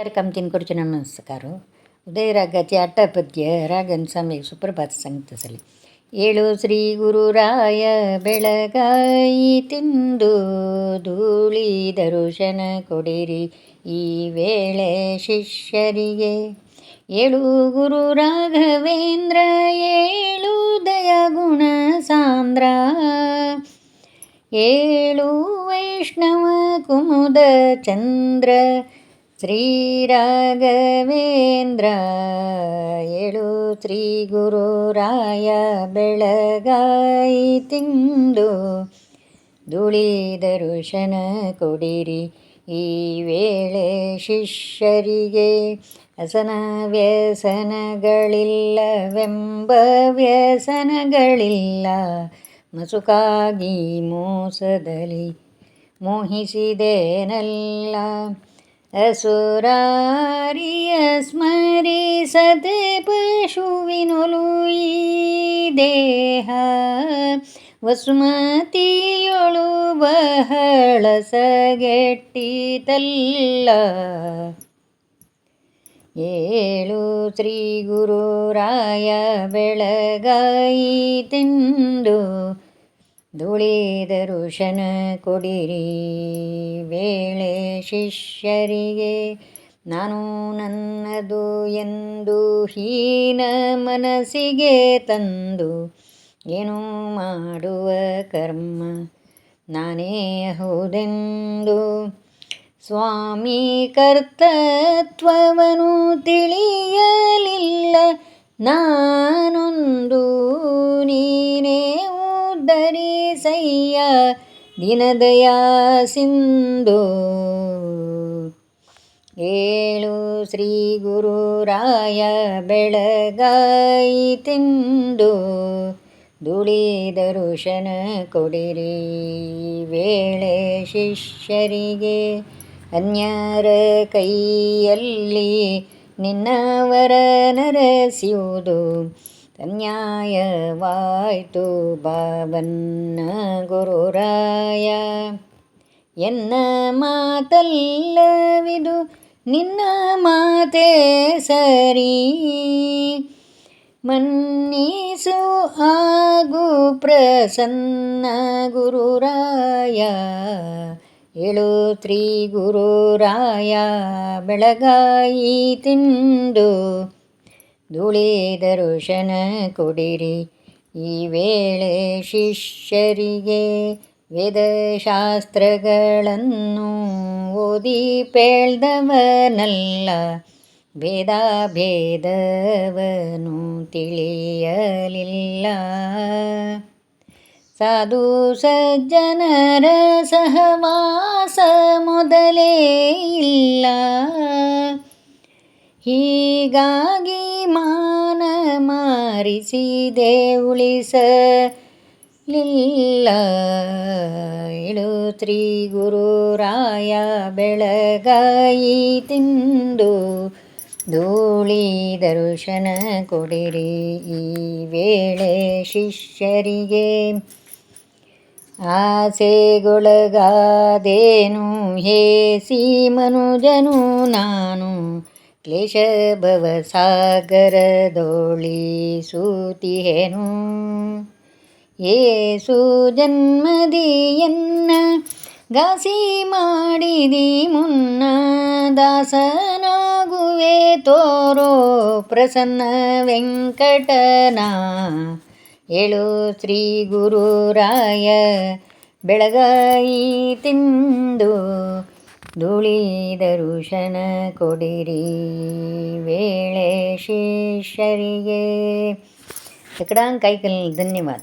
ಕಾರ್ಯಕ್ರಮ ಕೊಡ್ಚು ನಮಸ್ಕಾರ. ಉದಯ ರಾಗತಿ ಅಟ್ಟಪದ್ಯ ರಾಗನ್ ಸ್ವಾಮಿ ಸುಪ್ರಭಾತ ಸಂಗೀತ ಏಳು ಶ್ರೀ ಗುರುರಾಯ ಬೆಳಗಾಯಿ ತಿಂದು ಧೂಳಿ ದರುಶನ ಕೊಡಿರಿ ಈ ವೇಳೆ ಶಿಷ್ಯರಿಗೆ. ಏಳು ಗುರು ರಾಘವೇಂದ್ರ, ಏಳು ದಯಗುಣ ಸಾಂದ್ರ. ಏಳು ವೈಷ್ಣವ ಕುಮುದ ಚಂದ್ರ. ಶ್ರೀರಾಘವೇಂದ್ರ ಏಳು ಶ್ರೀ ಗುರುರಾಯ ಬೆಳಗಾಯಿ ತಿಂದು ಧೂಳಿ ದರುಶನ ಕೊಡಿರಿ. ಈ ವೇಳೆ ಶಿಷ್ಯರಿಗೆ ಹಸನ ವ್ಯಸನಗಳಿಲ್ಲವೆಂಬ ವ್ಯಸನಗಳಿಲ್ಲ. ಮಸುಕಾಗಿ ಮೋಸದಲ್ಲಿ ಮೋಹಿಸಿದೇನಲ್ಲ. ಅಸುರಾರಿಯ ಸ್ಮರಿಸದೆ ಪಶುವಿನೊಲು ಈ ದೇಹ. ವಸುಮತಿಯೊಳು ಬಹಳ ಸಗೆಟ್ಟಿತಲ್ಲ ಏಳು ಶ್ರೀ ಗುರುರಾಯ ಬೆಳಗಾಯಿ ತಿಂದು ಶನ ಕೊಡಿರಿ. ವೇಳೆ ಶಿಷ್ಯರಿಗೆ, ನಾನು ನನ್ನದು ಎಂದು ಹೀನ ಮನಸ್ಸಿಗೆ ತಂದು, ಏನು ಮಾಡುವ ಕರ್ಮ? ನಾನೇ ಹೌದೆಂದು? ಸ್ವಾಮಿ ಕರ್ತತ್ವವನು ತಿಳಿಯಲಿಲ್ಲ. ನಾನೊಂದು ದಿನದಯಾ ಸಿಂಧು ಏಳು ಶ್ರೀ ಗುರುರಾಯ ಬೆಳಗಾಯಿ ತಿಂದು ಧೂಳಿ ದರುಶನ ಕೊಡಿರಿ ವೇಳೆ ಶಿಷ್ಯರಿಗೆ ಅನ್ಯರ ಕೈಯಲ್ಲಿ ನಿನ್ನವರ ನರಸಿಯುವುದು ಅನ್ಯಾಯವಾಯಿತು ಬಾಬನ್ನ ಗುರುರಾಯ. ಎನ್ನ ಮಾತಲ್ಲವಿದು, ನಿನ್ನ ಮಾತೆ ಸರಿ. ಮನ್ನಿಸು ಆಗು ಪ್ರಸನ್ನ ಗುರುರಾಯ. ಏಳು ತ್ರಿ ಗುರುರಾಯ ಬೆಳಗಾಯಿ ತಿಂದು ಧೂಳಿ ಕುಡಿರಿ. ಕೊಡಿರಿ ಈ ವೇಳೆ ಶಿಷ್ಯರಿಗೆ ವೇದಶಾಸ್ತ್ರಗಳನ್ನು ಓದಿ ಪೇಳ್ದವನಲ್ಲ ಭೇದ ಭೇದವನು ತಿಳಿಯಲಿಲ್ಲ. ಸಾಧು ಸಜ್ಜನರ ಸಹವಾಸ ಮೊದಲೇ ಇಲ್ಲ. ಹೀಗಾಗಿ ಮಾನ ಮಾರಿಸಿದೆ ಉಳಿಸಲಿಲ್ಲ ಇಳು ತ್ರಿ ಗುರುರಾಯ ಬೆಳಗಾಯಿ ತಿಂದು ಧೂಳಿ ದರ್ಶನ ಕೊಡಿರಿ ಈ ವೇಳೆ ಶಿಷ್ಯರಿಗೆ. ಆಸೆಗೊಳಗಾದೇನು ಹೇಸಿ ಮನುಜನು ನಾನು ಕ್ಲೇಶ ಭವ ಸಾಗರದೊಳಿಸೂತಿಹೇನು ಏಸು ಜನ್ಮದಿಯನ್ನ ಗಾಸಿ ಮಾಡಿದಿ ಮುನ್ನ ದಾಸನಾಗುವೆ ತೋರೋ ಪ್ರಸನ್ನ ವೆಂಕಟನ. ಏಳು ಶ್ರೀ ಗುರುರಾಯ ಬೆಳಗಾಯಿ ತಿಂದು ಧೂಳಿ ದರುಶನ ಕೊಡಿರಿ ವೇಳೆ ಶಿಷ್ಯರಿಗೆ ಎಕಡಾಂಗ್ ಕೈಕಲ್ ಧನ್ಯವಾದ